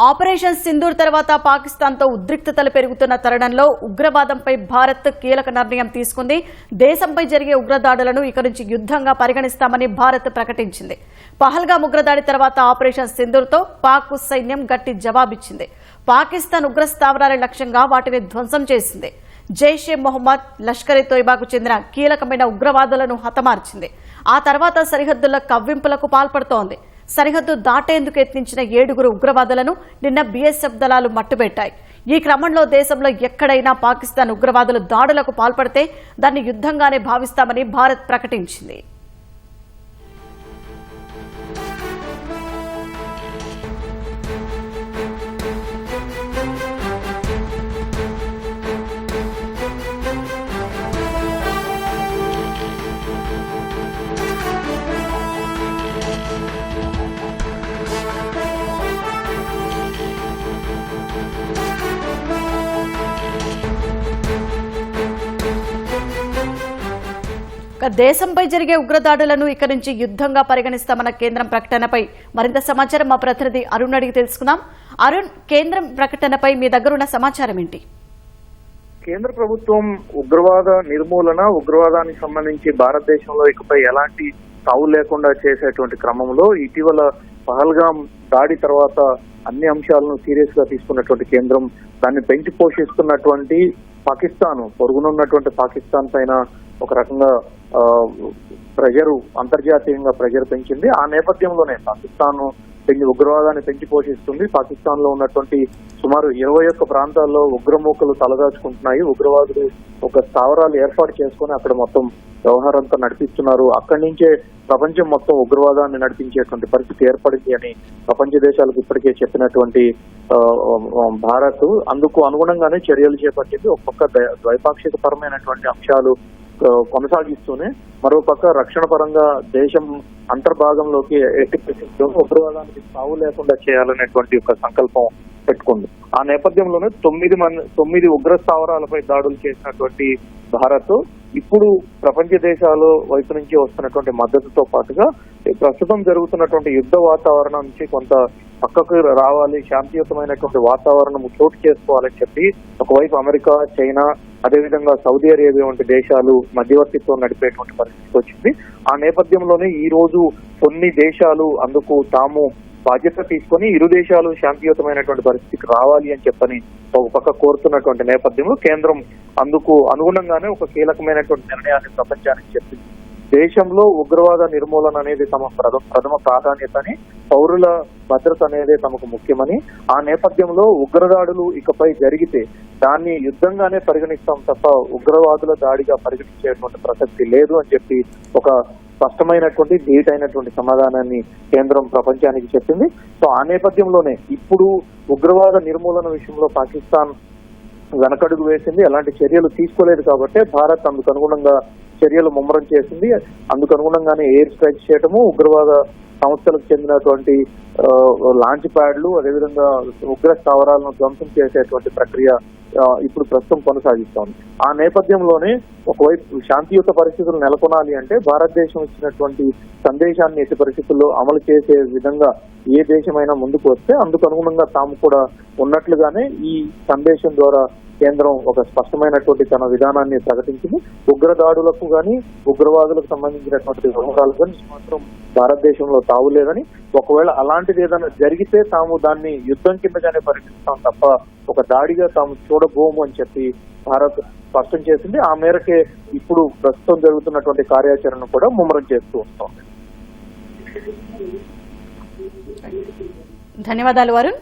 Operation Sindoor తర్వాత పాకిస్తాన్తో ఉద్రిక్తతలు పెరుగుతున్న తరుణంలో ఉగ్రవాదంపై భారత్ కీలక నిర్ణయం తీసుకుంది. దేశంపై జరిగే ఉగ్రదాడులను ఇక నుంచి యుద్ధంగా పరిగణిస్తామని భారత్ ప్రకటించింది. పహల్గా ఉగ్రదాడి తర్వాత ఆపరేషన్ సింధూర్తో పాక్ సైన్యం గట్టి జవాబిచ్చింది. పాకిస్తాన్ ఉగ్ర స్థావరాల లక్ష్యంగా వాటిని ధ్వంసం చేసింది. జైషే మొహమ్మద్ లష్కర్ ఇ తోయిబాకు చెందిన కీలకమైన ఉగ్రవాదులను హతమార్చింది. ఆ తర్వాత సరిహద్దుల కవ్వింపులకు పాల్పడుతోంది. సరిహద్దు దాటేందుకు యత్నించిన ఏడుగురు ఉగ్రవాదులను నిన్న బీఎస్ఎఫ్ దళాలు మట్టుబెట్టాయి. ఈ క్రమంలో దేశంలో ఎక్కడైనా పాకిస్తాన్ ఉగ్రవాదులు దాడులకు పాల్పడితే దాన్ని యుద్ధంగానే భావిస్తామని భారత్ ప్రకటించింది. దేశంపై జరిగే ఉగ్రదాడులను ఇక్కడి నుంచి యుద్ధంగా పరిగణిస్తామన్న కేంద్రం ప్రకటనపై మరింత సమాచారం మా ప్రతినిధి అరుణ్ అడిగి తెలుసుకుందాం. అరుణ్ కేంద్రం ప్రకటనపై మీ దగ్గర ఉన్న సమాచారం ఏంటి? కేంద్ర ప్రభుత్వం ఉగ్రవాద నిర్మూలన ఉగ్రవాదానికి సంబంధించి భారతదేశంలో ఇకపై ఎలాంటి తావు లేకుండా చేసేటువంటి క్రమంలో ఇటీవల పహల్గాం దాడి తర్వాత అన్ని అంశాలను సీరియస్గా తీసుకున్నటువంటి కేంద్రం దాన్ని పెంచి పోషిస్తున్నటువంటి పాకిస్తాన్ పొరుగునున్నటువంటి పాకిస్తాన్ పైన ఒక రకంగా ఆ, ప్రెజరు అంతర్జాతీయంగా ప్రెజర్ పెంచింది. ఆ నేపథ్యంలోనే పాకిస్తాన్ పెంచి ఉగ్రవాదాన్ని పెంచి పోషిస్తుంది. పాకిస్తాన్లో ఉన్నటువంటి సుమారు ఇరవై ఒక్క ప్రాంతాల్లో ఉగ్రమూకలు తలదాచుకుంటున్నాయి. ఉగ్రవాదులు ఒక స్థావరాలు ఏర్పాటు చేసుకుని అక్కడ మొత్తం వ్యవహారంతో నడిపిస్తున్నారు. అక్కడి నుంచే ప్రపంచం మొత్తం ఉగ్రవాదాన్ని నడిపించేటువంటి పరిస్థితి ఏర్పడింది అని ప్రపంచ దేశాలకు ఇప్పటికే చెప్పినటువంటి భారత్. అందుకు అనుగుణంగానే చర్యలు చేపట్టింది. ఒక పక్క ద్వైపాక్షిక పరమైనటువంటి అంశాలు కొనసాగిస్తూనే మరోపక్క రక్షణ పరంగా దేశం అంతర్భాగంలోకి ఎట్టి పరిస్థితుల్లో ఉగ్రవాదానికి సావు లేకుండా చేయాలనేటువంటి ఒక సంకల్పం పెట్టుకుంది. ఆ నేపథ్యంలోనే తొమ్మిది మంది తొమ్మిది ఉగ్ర స్థావరాలపై దాడులు చేసినటువంటి భారత్ ఇప్పుడు ప్రపంచ దేశాలు వైపు నుంచి వస్తున్నటువంటి మద్దతుతో పాటుగా ప్రస్తుతం జరుగుతున్నటువంటి యుద్ధ వాతావరణం నుంచి కొంత పక్కకు రావాలి శాంతియుతమైనటువంటి వాతావరణం చోటు చేసుకోవాలని చెప్పి ఒకవైపు అమెరికా చైనా అదేవిధంగా సౌదీ అరేబియా వంటి దేశాలు మధ్యవర్తిత్వం నడిపేటువంటి పరిస్థితి వచ్చింది. ఆ నేపథ్యంలోనే ఈ రోజు కొన్ని దేశాలు అందుకు తాము బాధ్యత తీసుకొని ఇరు దేశాలు శాంతియుతమైనటువంటి పరిస్థితికి రావాలి అని చెప్పని ఒక పక్క కోరుతున్నటువంటి నేపథ్యంలో కేంద్రం అందుకు అనుగుణంగానే ఒక కీలకమైనటువంటి నిర్ణయాన్ని ప్రపంచానికి చెప్పింది. దేశంలో ఉగ్రవాద నిర్మూలన అనేది తమ ప్రథమ ప్రథమ ప్రాధాన్యత అని పౌరుల భద్రత అనేది తమకు ముఖ్యమని ఆ నేపథ్యంలో ఉగ్రదాడులు ఇకపై జరిగితే దాన్ని యుద్ధంగానే పరిగణిస్తాం తప్ప ఉగ్రవాదుల దాడిగా పరిగణించేటువంటి ప్రసక్తి లేదు అని చెప్పి ఒక స్పష్టమైనటువంటి ధీటైనటువంటి సమాధానాన్ని కేంద్రం ప్రపంచానికి చెప్పింది. సో ఆ నేపథ్యంలోనే ఇప్పుడు ఉగ్రవాద నిర్మూలన విషయంలో పాకిస్తాన్ వెనకడుగు వేసింది. అలాంటి చర్యలు తీసుకోలేదు కాబట్టి భారత్ అందుకు అనుగుణంగా చర్యలు ముమ్మరం చేసింది. అందుకు అనుగుణంగానే ఎయిర్ స్ట్రైక్ చేయటము ఉగ్రవాద సంస్థలకు చెందినటువంటి లాంచ్ ప్యాడ్లు అదేవిధంగా ఉగ్ర స్థావరాలను ధ్వంసం చేసేటువంటి ప్రక్రియ ఇప్పుడు ప్రస్తుతం కొనసాగిస్తోంది. ఆ నేపథ్యంలోనే ఒకవైపు శాంతియుత పరిస్థితులు నెలకొనాలి అంటే భారతదేశం ఇచ్చినటువంటి సందేశాన్ని ఎట్టి పరిస్థితుల్లో అమలు చేసే విధంగా ఏ దేశమైనా ముందుకు వస్తే అందుకు అనుగుణంగా తాము కూడా ఉన్నట్లుగానే ఈ సందేశం ద్వారా కేంద్రం ఒక స్పష్టమైనటువంటి తన విధానాన్ని ప్రకటించింది. ఉగ్రదాడులకు కానీ ఉగ్రవాదులకు సంబంధించినటువంటి వ్యవహారాలు కానీ మాత్రం భారతదేశంలో తావు లేదని ఒకవేళ అలాంటిది ఏదైనా జరిగితే తాము దాన్ని యుద్ధం కిందగానే పరిగణిస్తాం తప్ప ఒక దాడిగా తాము చూడబోము అని చెప్పి భారత్ స్పష్టం చేసింది. ఆ మేరకే ఇప్పుడు ప్రస్తుతం జరుగుతున్నటువంటి కార్యాచరణ కూడా ముమ్మరం చేస్తూ వస్తోంది. ధన్యవాదాలు వరుణ్